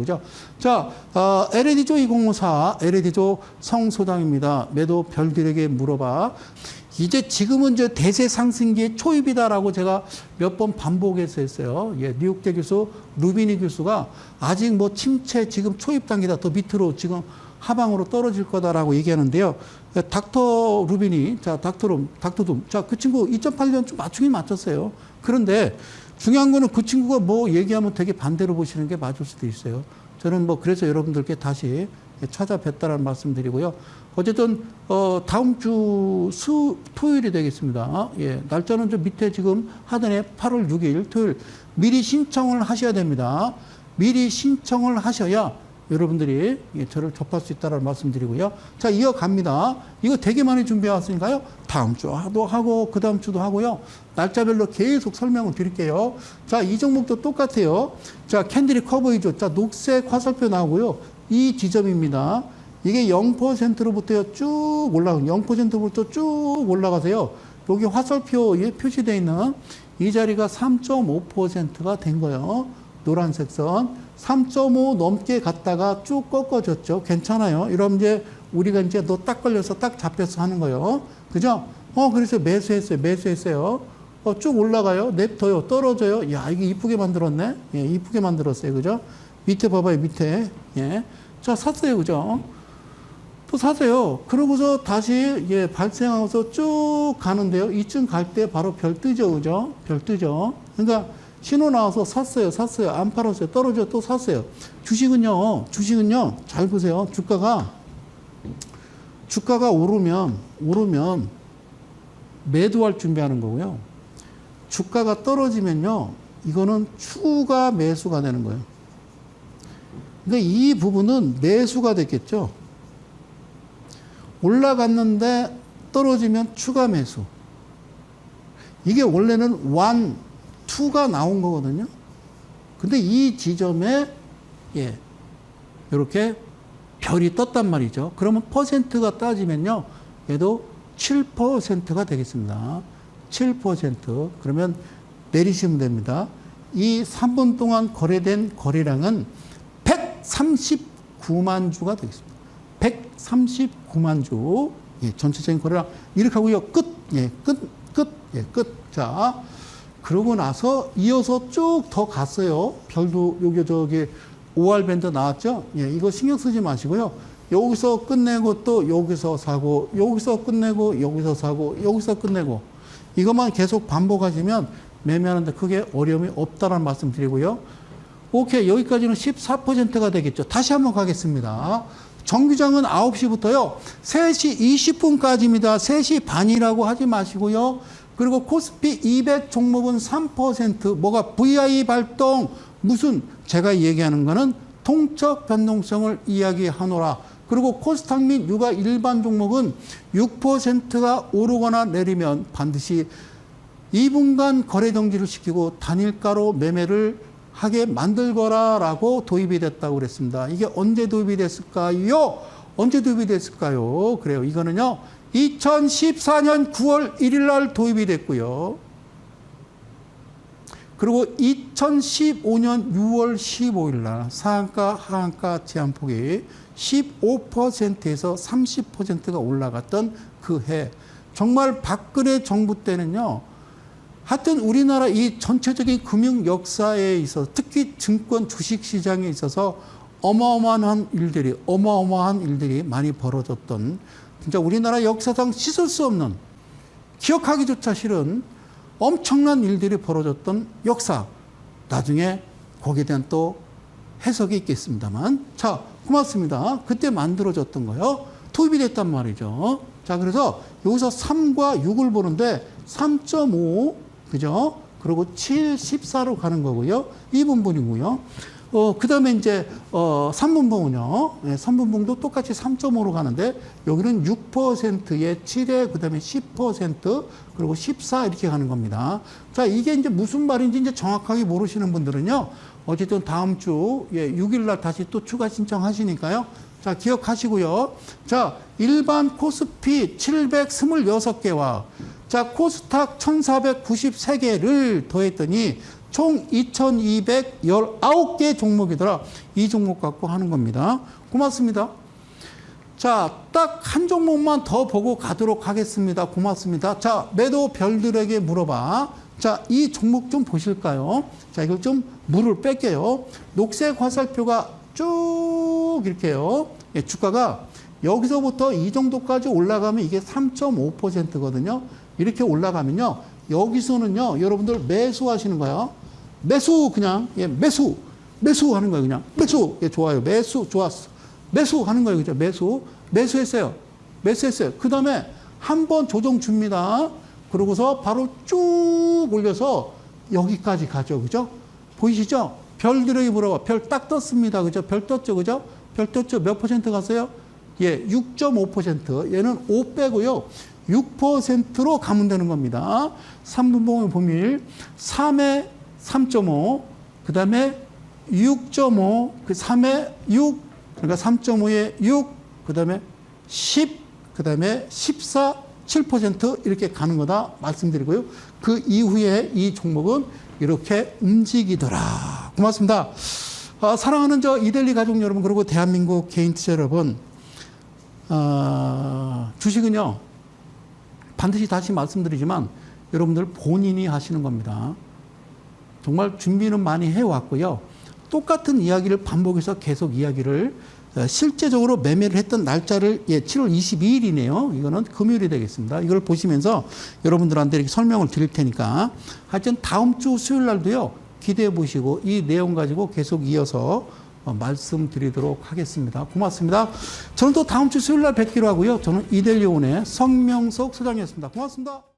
그죠? 자, 어, LAD조 2054, LAD조 성소장입니다. 매도 별들에게 물어봐. 이제 지금은 이제 대세 상승기의 초입이다라고 제가 몇 번 반복해서 했어요. 예, 뉴욕대 교수 루비니 교수가 아직 뭐 침체 지금 초입 단계다. 더 밑으로 지금 하방으로 떨어질 거다라고 얘기하는데요. 예, 닥터 루비니, 자, 닥터룸, 닥터둠. 자, 그 친구 2008년 좀 맞추긴 맞췄어요. 그런데 중요한 거는 그 친구가 뭐 얘기하면 되게 반대로 보시는 게 맞을 수도 있어요. 저는 뭐 그래서 여러분들께 다시 찾아뵙다라는 말씀 드리고요. 어쨌든 어 다음 주 수 토요일이 되겠습니다. 예. 날짜는 저 밑에 지금 하단에 8월 6일 토요일 미리 신청을 하셔야 됩니다. 미리 신청을 하셔야 여러분들이 예, 저를 접할 수 있다는 말씀 드리고요. 자, 이어갑니다. 이거 되게 많이 준비해 왔으니까요. 다음 주도 하고, 그 다음 주도 하고요. 날짜별로 계속 설명을 드릴게요. 자, 이 종목도 똑같아요. 자, 캔들이 커브이죠. 자, 녹색 화살표 나오고요. 이 지점입니다. 이게 0%로부터 쭉 올라가, 0%부터 쭉 올라가세요. 여기 화살표에 표시되어 있는 이 자리가 3.5%가 된 거예요. 노란색 선. 3.5 넘게 갔다가 쭉 꺾어졌죠. 괜찮아요. 이러면 이제 우리가 이제 너 딱 걸려서 딱 잡혀서 하는 거예요. 그죠? 어, 그래서 매수했어요. 매수했어요. 어, 쭉 올라가요. 냅둬요. 떨어져요. 야, 이게 이쁘게 만들었네. 예, 이쁘게 만들었어요. 그죠? 밑에 봐봐요. 밑에. 예. 자, 샀어요. 그죠? 또 사세요. 그러고서 다시 예, 발생하고서 쭉 가는데요. 이쯤 갈 때 바로 별 뜨죠. 그죠? 별 뜨죠. 그러니까 신호 나와서 샀어요. 샀어요. 안 팔았어요. 떨어져 또 샀어요. 주식은요. 주식은요. 잘 보세요. 주가가 주가가 오르면 오르면 매도할 준비하는 거고요. 주가가 떨어지면요. 이거는 추가 매수가 되는 거예요. 그러니까 이 부분은 매수가 됐겠죠. 올라갔는데 떨어지면 추가 매수. 이게 원래는 완, 투가 나온 거거든요. 근데 이 지점에, 예, 이렇게 별이 떴단 말이죠. 그러면 퍼센트가 따지면요. 얘도 7%가 되겠습니다. 7%. 그러면 내리시면 됩니다. 이 3분 동안 거래된 거래량은 139만 주가 되겠습니다. 139만 주. 예, 전체적인 거래량. 이렇게 하고요. 끝. 예, 끝. 끝. 예, 끝. 자. 그러고 나서 이어서 쭉 더 갔어요. 별도 여기 저기 OR 밴드 나왔죠? 예, 이거 신경 쓰지 마시고요. 여기서 끝내고 또 여기서 사고, 여기서 끝내고 여기서 사고, 여기서 끝내고 이것만 계속 반복하시면 매매하는데 크게 어려움이 없다라는 말씀 드리고요. 오케이. 여기까지는 14%가 되겠죠. 다시 한번 가겠습니다. 정규장은 9시부터요. 3시 20분까지입니다. 3시 반이라고 하지 마시고요. 그리고 코스피 200 종목은 3% 뭐가 VI 발동 무슨 제가 얘기하는 거는 통적 변동성을 이야기하노라. 그리고 코스닥 및 유가 일반 종목은 6%가 오르거나 내리면 반드시 2분간 거래 정지를 시키고 단일가로 매매를 하게 만들거라라고 도입이 됐다고 그랬습니다. 이게 언제 도입이 됐을까요? 언제 도입이 됐을까요? 그래요. 이거는요. 2014년 9월 1일 날 도입이 됐고요. 그리고 2015년 6월 15일 날 상한가 하한가 제한폭이 15%에서 30%가 올라갔던 그 해. 정말 박근혜 정부 때는요. 하여튼 우리나라 이 전체적인 금융 역사에 있어서 특히 증권 주식 시장에 있어서 어마어마한 일들이 어마어마한 일들이 많이 벌어졌던 진짜 우리나라 역사상 씻을 수 없는 기억하기조차 싫은 엄청난 일들이 벌어졌던 역사. 나중에 거기에 대한 또 해석이 있겠습니다만. 자, 고맙습니다. 그때 만들어졌던 거요. 도입이 됐단 말이죠. 자, 그래서 여기서 3과 6을 보는데 3.5, 그죠? 그리고 7, 14로 가는 거고요. 2분분이고요. 어, 그 다음에 이제, 어, 3분봉은요. 예, 3분봉도 똑같이 3.5로 가는데, 여기는 6%에 7에, 그 다음에 10%, 그리고 14 이렇게 가는 겁니다. 자, 이게 이제 무슨 말인지 이제 정확하게 모르시는 분들은요. 어쨌든 다음 주, 예, 6일날 다시 또 추가 신청하시니까요. 자, 기억하시고요. 자, 일반 코스피 726개와 자, 코스닥 1493개를 더했더니 총 2,219개 종목이더라. 이 종목 갖고 하는 겁니다. 고맙습니다. 자, 딱 한 종목만 더 보고 가도록 하겠습니다. 고맙습니다. 자, 매도 별들에게 물어봐. 자, 이 종목 좀 보실까요? 자, 이걸 좀 물을 뺄게요. 녹색 화살표가 쭉 이렇게요. 예, 주가가 여기서부터 이 정도까지 올라가면 이게 3.5%거든요. 이렇게 올라가면요. 여기서는요, 여러분들 매수하시는 거예요. 매수 그냥. 예, 매수. 매수 하는 거예요 그냥. 매수. 예 좋아요. 매수 좋았어. 매수 하는 거예요 그죠? 매수. 매수했어요. 매수했어요. 그 다음에 한 번 조정 줍니다. 그러고서 바로 쭉 올려서 여기까지 가죠 그죠? 보이시죠? 별들에게 물어봐. 별 딱 떴습니다 그죠? 별 떴죠 그죠? 별 떴죠? 몇 퍼센트 갔어요? 예 6.5% 얘는 5 빼고요. 6%로 가면 되는 겁니다. 3분봉의 보밀. 3에 3.5, 그 다음에 6.5, 그 3에 6, 그러니까 3.5에 6, 그 다음에 10, 그 다음에 14, 7% 이렇게 가는 거다 말씀드리고요. 그 이후에 이 종목은 이렇게 움직이더라. 고맙습니다. 아, 사랑하는 저 이델리 가족 여러분, 그리고 대한민국 개인 투자 여러분, 아, 주식은요, 반드시 다시 말씀드리지만 여러분들 본인이 하시는 겁니다. 정말 준비는 많이 해왔고요. 똑같은 이야기를 반복해서 계속 이야기를 어, 실제적으로 매매를 했던 날짜를 예, 7월 22일이네요. 이거는 금요일이 되겠습니다. 이걸 보시면서 여러분들한테 이렇게 설명을 드릴 테니까 하여튼 다음 주 수요일 날도요. 기대해 보시고 이 내용 가지고 계속 이어서 어, 말씀드리도록 하겠습니다. 고맙습니다. 저는 또 다음 주 수요일 날 뵙기로 하고요. 저는 이델리온의 성명석 소장이었습니다. 고맙습니다.